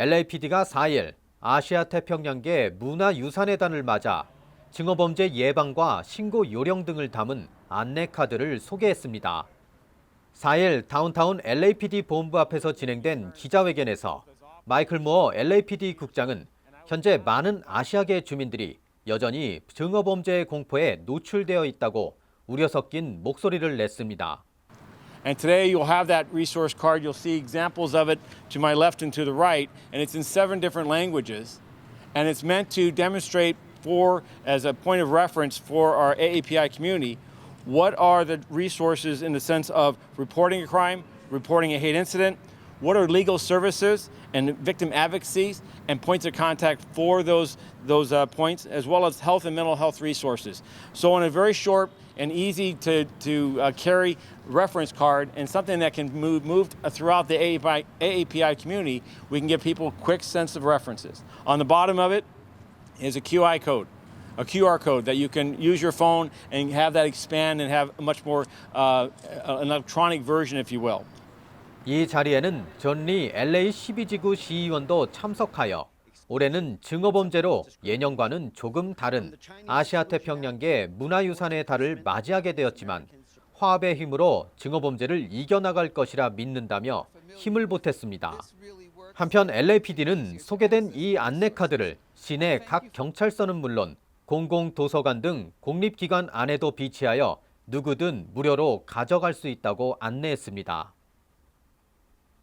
LAPD가 4일 아시아 태평양계 문화유산회단을 맞아 증오범죄 예방과 신고 요령 등을 담은 안내카드를 소개했습니다. 4일 다운타운 LAPD 본부 앞에서 진행된 기자회견에서 마이클 무어 LAPD 국장은 현재 많은 아시아계 주민들이 여전히 증오범죄의 공포에 노출되어 있다고 우려 섞인 목소리를 냈습니다. And today you'll have that resource card. You'll see examples of it to my left and to the right, and it's in seven different languages. And it's meant to demonstrate for, as a point of reference for our AAPI community, what are the resources in the sense of reporting a crime, reporting a hate incident, what are legal services and victim advocacies and points of contact for those those uh, points, as well as health and mental health resources. So, on a very short and easy to to uh, carry reference card and something that can move moved throughout the AAPI, AAPI community, we can give people quick sense of references. On the bottom of it is a QI code. A QR code that you can use your phone and have that expand and have a much more uh, an electronic version, if you will. 이 자리에는 전리 LA 12지구 시의원도 참석하여 올해는 증오범죄로 예년과는 조금 다른 아시아 태평양계 문화유산의 달을 맞이하게 되었지만 화합의 힘으로 증오범죄를 이겨나갈 것이라 믿는다며 힘을 보탰습니다. 한편 LAPD는 소개된 이 안내카드를 시내 각 경찰서는 물론 공공도서관 등 공립기관 안에도 비치하여 누구든 무료로 가져갈 수 있다고 안내했습니다.